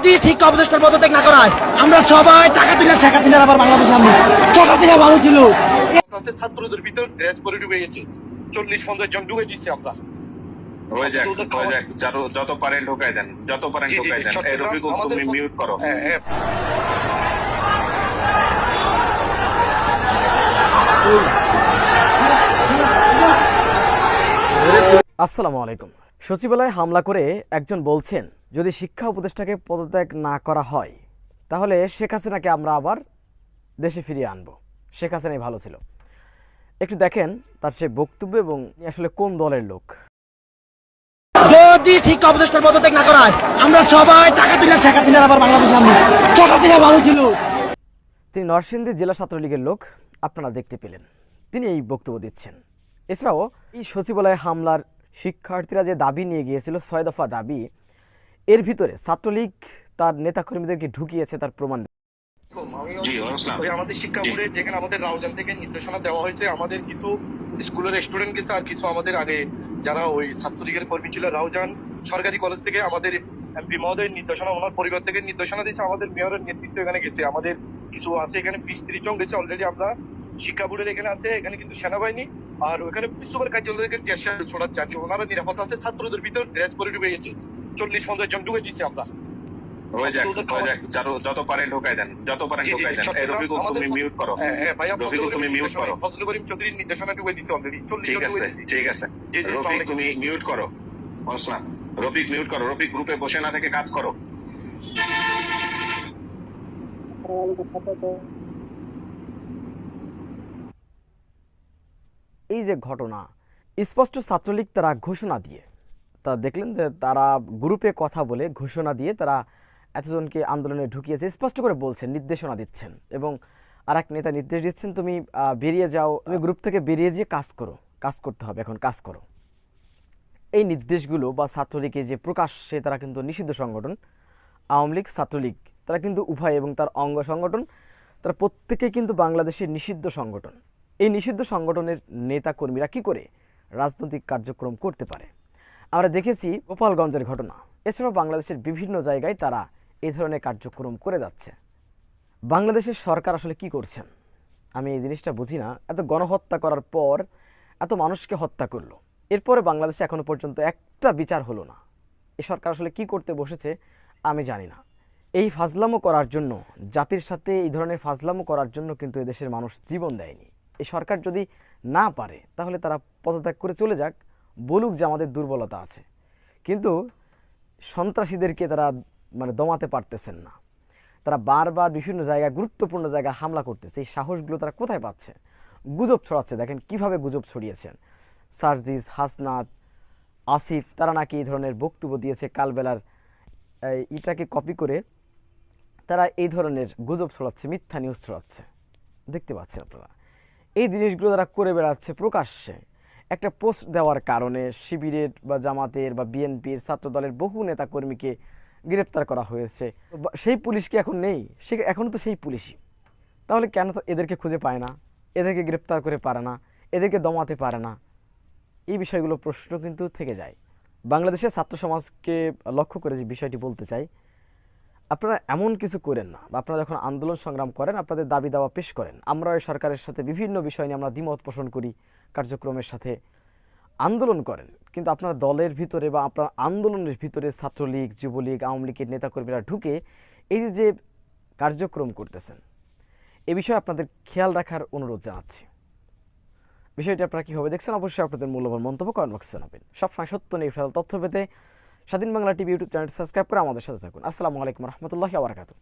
যদি শিক্ষা উপদেষ্টার পদত্যাগ না করা হয় আমরা সবাই টাকা তুলে শেখ হাসিনার আবার বাংলাদেশে আনব। শেখ হাসিনা ভালো ছিল। ছাত্রদের ভিতর ড্রেস পরে ঢুকে গেছে। চল্লিশ পঞ্চাশ জন ঢুকে দিচ্ছি আমরা। হয়ে যাক হয়ে যাক। যত- যত পারেন ঢোকাই দেন যত পারেন জি, জি, ঢোকাই দেন। এই চট্টগ্রাম তুমি মিউট করো। হ্যাঁ হ্যাঁ। আসসালামু আলাইকুম। সচিবালয়ে হামলা করে একজন বলছেন যদি শিক্ষা উপদেষ্টাকে পদত্যাগ না করা হয় তাহলে শেখ হাসিনাকে আমরা আবার দেশে ফিরিয়ে আনব। শেখ হাসিনাই ভালো ছিল। একটু দেখেন তার সে বক্তব্য এবং আসলে কোন দলের লোক। যদি শিক্ষা উপদেষ্টার পদত্যাগ না করা হয় আমরা সবাই টাকা তুলে শেখ হাসিনার আবার বাংলাদেশে আনব। শেখ হাসিনা ভালো ছিল। তিনি নরসিংদী জেলা ছাত্রলীগের লোক আপনারা দেখতে পেলেন। তিনি এই বক্তব্য দিচ্ছেন। এছাড়াও এই সচিবালয়ে হামলার শিক্ষার্থীরা যে দাবি নিয়ে গিয়েছিল ছয় দফা দাবি এর ভিতরে ছাত্রলীগ তার নেতাকর্মীদেরকে ঢুকিয়েছে তার প্রমাণ। আমাদের শিক্ষা বোর্ডে যেখানে আমাদের রাউজান থেকে নির্দেশনা দেওয়া হয়েছে আমাদের কিছু স্কুলের স্টুডেন্ট কিছু আর কিছু আমাদের আগে যারা ওই ছাত্রলীগের কর্মী ছিল রাউজান সরকারি কলেজ থেকে আমাদের এমপি মহোদয়ের নির্দেশনা ওনার পরিবার থেকে নির্দেশনা দিয়েছে আমাদের মেয়রের নেতৃত্ব এখানে গেছে। আমাদের কিছু আছে এখানে বিশ ত্রিশ জন গেছে অলরেডি আমরা শিক্ষা বোর্ডের এখানে আছে এখানে কিন্তু সেনাবাহিনী আর ওখানে বিশ্ববার কার্যালয় টেস্টার ছোড়াচ্ছে আর ওনারা নিরাপত্তা আছে ছাত্রদের ভিতর ড্রেস পরে ঢুকে গেছে। চল্লিশ পঞ্চাশ জন ঢুকে দিচ্ছি আমরা। হয়ে যাক হয়ে যাক যত- যত পারেন ঢোকাই দেন যত পারেন জি, জি, দেন। রফিকুল তুমি মিউট করো। হ্যাঁ হ্যাঁ রফিকুল, তুমি mute করো। ফজলুল করিম চৌধুরীর নির্দেশনা ঢুকে দিছি অলরেডি ঠিক আছে ঠিক আছে। জি, জি, রফিক তুমি মিউট করো। আসসালাম রফিক মিউট করো। রফিক গ্রুপে বসে না থেকে কাজ করো। এই যে ঘটনা, স্পষ্ট ছাত্রলীগ তারা ঘোষণা দিয়ে তা দেখলেন যে তারা গ্রুপে কথা বলে ঘোষণা দিয়ে তারা এতজনকে আন্দোলনে ঢুকিয়েছে, স্পষ্ট করে বলছেন, নির্দেশনা দিচ্ছেন এবং আর এক নেতা নির্দেশ দিচ্ছেন, তুমি বেরিয়ে যাও, তুমি গ্রুপ থেকে বেরিয়ে যেয়ে কাজ করো, কাজ করতে হবে এখন, কাজ করো। এই নির্দেশগুলো বা ছাত্রলীগের যে প্রকাশ্যে তারা কিন্তু নিষিদ্ধ সংগঠন, আওয়ামী লীগ, ছাত্রলীগ, তারা কিন্তু উভয় এবং তার অঙ্গ সংগঠন, তারা প্রত্যেকেই কিন্তু বাংলাদেশের নিষিদ্ধ সংগঠন। এই নিষিদ্ধ সংগঠনের নেতা কর্মীরা কি করে রাজনৈতিক কার্যক্রম করতে পারে? আমরা দেখেছি গোপালগঞ্জের ঘটনা। এছাড়াও বাংলাদেশের বিভিন্ন জায়গায় তারা এই ধরনের কার্যক্রম করে যাচ্ছে। বাংলাদেশের সরকার আসলে কি করছেন? আমি এই জিনিসটা বুঝি না। এত গণহত্যা করার পর এত মানুষকে হত্যা করল। এরপরে বাংলাদেশে এখনও পর্যন্ত একটা বিচার হলো না। এ সরকার আসলে কি করতে বসেছে, আমি জানি না। এই ফাজলামো করার জন্য, জাতির সাথে এই ধরনের ফাজলামো করার জন্য কিন্তু এদেশের মানুষ জীবন দেয়নি। এই সরকার যদি না পারে, তাহলে তারা পদত্যাগ করে চলে যাক, বলুক যে আমাদের দুর্বলতা আছে। কিন্তু সন্ত্রাসীদেরকে তারা মানে দমাতে পারতেছেন না। তারা বারবার বিভিন্ন জায়গায়, গুরুত্বপূর্ণ জায়গায় হামলা করতেছে। এই সাহসগুলো তারা কোথায় পাচ্ছে? গুজব ছড়াচ্ছে। দেখেন কীভাবে গুজব ছড়িয়েছেন। সার্জিস, হাসনাত, আসিফ, তারা নাকি এই ধরনের বক্তব্য দিয়েছে কালবেলার ইটাকে কপি করে। তারা এই ধরনের গুজব ছড়াচ্ছে, মিথ্যা নিউজ ছড়াচ্ছে। দেখতে পাচ্ছেন আপনারা। এই জিনিসগুলো তারা করে বেড়াচ্ছে প্রকাশ্যে। একটা পোস্ট দেওয়ার কারণে শিবিরের বা জামাতের বা বিএনপির ছাত্রদলের বহু নেতাকর্মীকে গ্রেপ্তার করা হয়েছে। সেই পুলিশ কি এখন নেই? সে এখনও তো সেই পুলিশই। তাহলে কেন এদেরকে খুঁজে পায় না? এদেরকে গ্রেপ্তার করে পারে না? এদেরকে দমাতে পারে না? এই বিষয়গুলো প্রশ্ন কিন্তু থেকে যায়। বাংলাদেশের ছাত্র সমাজকে লক্ষ্য করে যে বিষয়টি বলতে চাই আপনারা এমন কিছু করেন না বা আপনারা যখন আন্দোলন সংগ্রাম করেন, আপনাদের দাবি দাওয়া পেশ করেন। আমরা এই সরকারের সাথে বিভিন্ন বিষয় নিয়ে আমরা দ্বিমত পোষণ করি, কার্যক্রমের সাথে আন্দোলন করেন। কিন্তু আপনার দলের ভিতরে বা আপনার আন্দোলনের ভিতরে ছাত্রলীগ, যুবলীগ, আওয়ামী লীগের নেতাকর্মীরা ঢুকে এই যে কার্যক্রম করতেছেন, এ বিষয়ে আপনাদের খেয়াল রাখার অনুরোধ জানাচ্ছি। বিষয়টি আপনারা কীভাবে দেখছেন, অবশ্যই আপনাদের মূল্যবান মন্তব্য কমেন্ট বক্সে জানাবেন। সবসময় সত্য নির্ভেজাল তথ্য পেতে Swadhin Bangla TV YouTube channel subscribe করে আমাদের সাথে থাকুন। আসসালামু আলাইকুম রহমতুল্লাহ আবরাকাতু